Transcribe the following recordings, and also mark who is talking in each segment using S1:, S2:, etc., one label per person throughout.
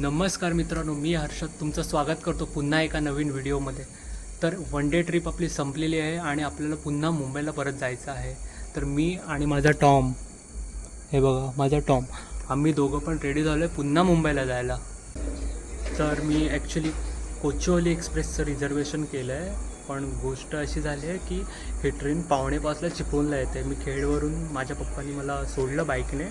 S1: नमस्कार मित्रांनो मी हर्षद तुमचं स्वागत करतो पुन्हा एका नवीन व्हिडिओमध्ये. तर वन डे ट्रिप आपली संपलेली आहे आणि आपल्याला पुन्हा मुंबईला परत जायचं आहे. तर मी आणि माझा टॉम हे बघा माझा टॉम आम्ही दोघं पण रेडी झालो आहे पुन्हा मुंबईला जायला. तर मी ॲक्च्युली कोचोली एक्सप्रेसचं रिझर्वेशन केलं आहे पण गोष्ट अशी झाली आहे की ही ट्रेन पावणे पाचला चिपळूणला येते. मी खेडवरून माझ्या पप्पांनी मला सोडलं बाईकने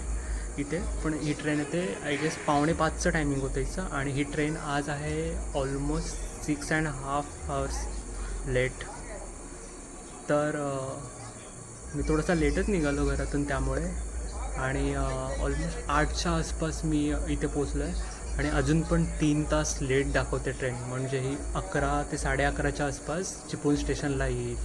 S1: इथे पण ही ट्रेन येते आय गेस पावणे पाचचं टायमिंग होतं हिचं. आणि ही ट्रेन आज आहे almost six and half hours late तर मी थोडासा लेटच निघालो घरातून त्यामुळे. आणि ऑलमोस्ट आठच्या आसपास मी इथे पोचलो आहे आणि अजून पण तीन तास लेट दाखवते ट्रेन म्हणजे ही अकरा ते साडे अकराच्या आसपास चिपळूण स्टेशनला येईल.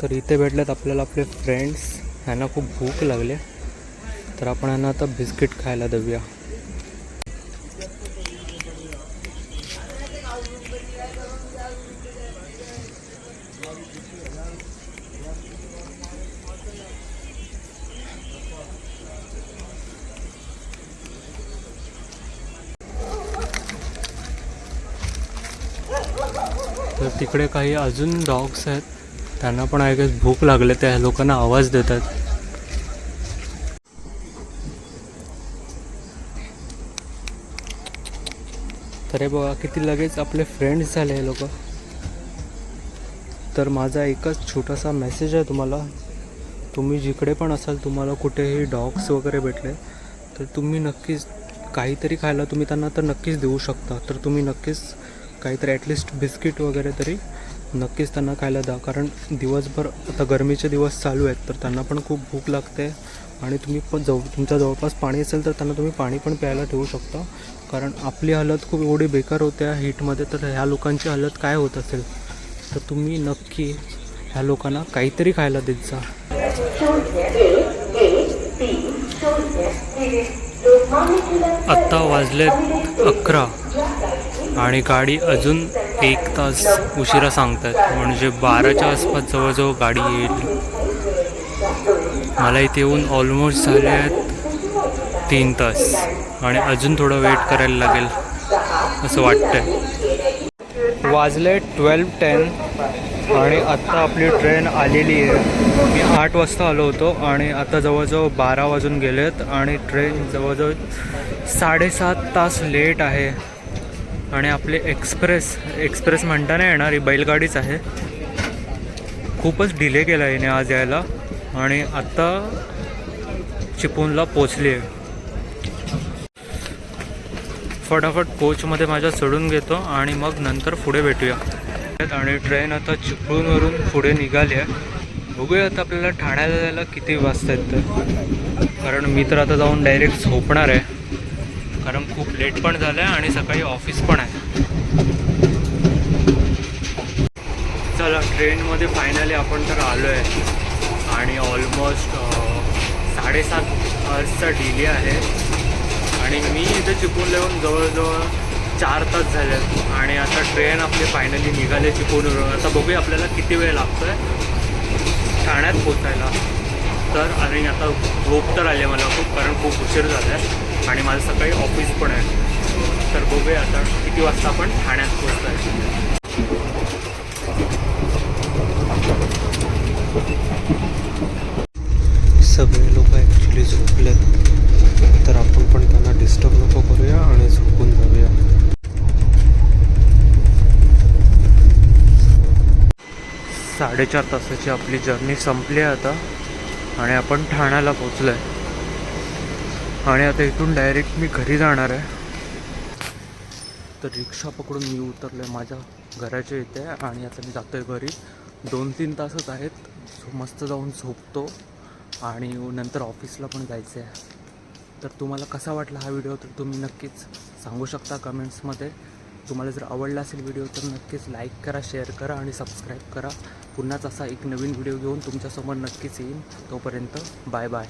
S1: तर इथे भेटलेत आपल्याला आपले फ्रेंड्स ह्यांना खूप भूक लागली. तर आपण यांना आता बिस्किट खायला देऊया. तर तिकडे काही अजून डॉग्स आहेत. त्यांना पण आय गेस भूक लागले त्या लोकांना आवाज देतात. तर हे बघा किती लगेच आपले फ्रेंड्स झाले हे लोक. तर माझा एकच छोटासा मेसेज आहे तुम्हाला. तुम्ही जिकडे पण असाल तुम्हाला कुठेही डॉग्स वगैरे भेटले तर तुम्ही नक्कीच काहीतरी खायला तुम्ही त्यांना तर नक्कीच देऊ शकता. तर तुम्ही नक्कीच काहीतरी ॲटलिस्ट बिस्किट वगैरे तरी नक्कीच त्यांना खायला द्या. कारण दिवसभर आता गरमीचे दिवस चालू आहेत तर त्यांना पण खूप भूक लागते. आणि तुम्ही पण जवळ तुमच्या जवळपास पाणी असेल तर त्यांना तुम्ही पाणी पण प्यायला ठेवू शकता. कारण आपली हालत खूप एवढी बेकार होते ह्या हीटमध्ये तर ह्या लोकांची हालत काय होत असेल? तर तुम्ही नक्की ह्या लोकांना काहीतरी खायला देत जा. आत्ता वाजले अकरा आणि गाडी अजून एक तास उशिरा सांगतात म्हणजे बाराच्या आसपास जवळजवळ गाडी येईल. मला इथे येऊन ऑलमोस्ट झाले आहेत तीन तास आणि अजून थोडं वेट करायला लागेल असं वाटतंय. वाजले ट्वेल्व टेन आणि आत्ता आपली ट्रेन आलेली आहे. मी आठ वाजता आलो होतो आणि आता जवळजवळ बारा वाजून गेलेत आणि ट्रेन जवळजवळ साडेसात तास लेट आहे. आणि आपले एक्सप्रेस एक्सप्रेस म्हणता नाही येणार ही बैलगाडीच आहे. खूपच डिले केला आहे याने आज यायला. आणि आत्ता चिपळूणला पोचली आहे फटाफट कोचमध्ये माझ्या चढून घेतो आणि मग नंतर पुढे भेटूया. आणि ट्रेन आता चिपळूणवरून पुढे निघाली आहे बघूया आता आपल्याला ठाण्याला जायला किती वाजता येतं. कारण मी तर आता जाऊन डायरेक्ट झोपणार आहे. कारण खूप लेट पण झालं आहे आणि सकाळी ऑफिस पण आहे. चला ट्रेनमध्ये फायनली आपण तर आलो आहे आणि ऑलमोस्ट साडेसात आवर्सचा डिले आहे. आणि मी इथे चिपळूणला येऊन जवळजवळ चार तास झाले. आहेत आणि आता ट्रेन आपली फायनली निघाले चिपळूणवरून. आता बघूया आपल्याला किती वेळ लागतो आहे ठाण्यात पोचायला तर आणि आता झोप तर आली आहे मला खूप कारण खूप उशीर झाला आहे. आणि माझं सकाळी ऑफिस पण आहे. तर बघूया आता किती वाजता आपण ठाण्यात पोचतो आहे सगळे लोक ॲक्च्युली झोपलेत. तर आपण पण त्यांना डिस्टर्ब नको करूया आणि झोपून जाऊया. साडेचार तासाची आपली जर्नी संपली आहे आता. आणि आपण ठाण्याला पोचलो आहे आणि आता इथून डायरेक्ट मी घरी जाणार आहे. तर रिक्षा पकडून मी उतरलो आहे माझ्या घराच्या इथे आणि आता मी जातो आहे घरी. दोन तीन तासच आहेत. सो मस्त जाऊन झोपतो आणि नंतर ऑफिसला पण जायचं आहे तर तुम्हाला कसा वाटला हा व्हिडिओ तर तुम्ही नक्कीच सांगू शकता कमेंट्समध्ये तुम्हाला जर आवडला असेल व्हिडिओ तर नक्कीच लाईक करा शेअर करा आणि सबस्क्राईब करा. पुन्हाच असा एक नवीन व्हिडिओ घेऊन तुमच्यासमोर नक्कीच येईन. तोपर्यंत बाय बाय